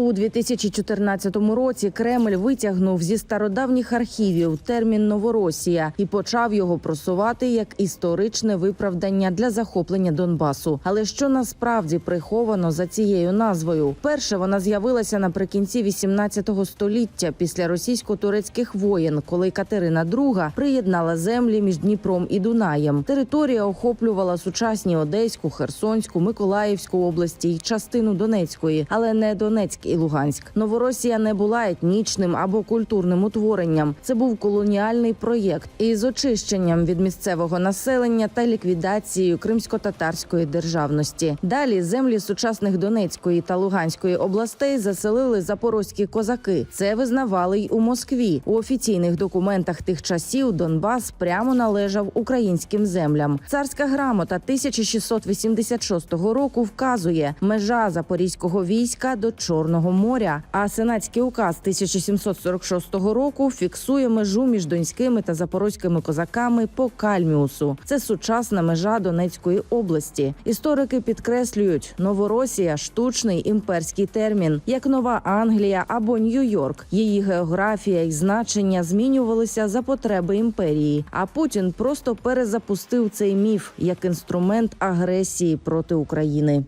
У 2014 році Кремль витягнув зі стародавніх архівів термін Новоросія і почав його просувати як історичне виправдання для захоплення Донбасу. Але що насправді приховано за цією назвою? Перше вона з'явилася наприкінці 18 століття після російсько-турецьких воєн, коли Катерина II приєднала землі між Дніпром і Дунаєм. Територія охоплювала сучасні Одеську, Херсонську, Миколаївську області й частину Донецької, але не Донецьк і Луганськ. Новоросія не була етнічним або культурним утворенням. Це був колоніальний проєкт із очищенням від місцевого населення та ліквідацією кримсько-татарської державності. Далі землі сучасних Донецької та Луганської областей заселили запорозькі козаки. Це визнавали й у Москві. У офіційних документах тих часів Донбас прямо належав українським землям. Царська грамота 1686 року вказує межа запорізького війська до Чорного моря. А сенатський указ 1746 року фіксує межу між донськими та запорозькими козаками по Кальміусу. Це сучасна межа Донецької області. Історики підкреслюють, Новоросія штучний імперський термін, як Нова Англія або Нью-Йорк. Її географія і значення змінювалися за потреби імперії. А Путін просто перезапустив цей міф як інструмент агресії проти України.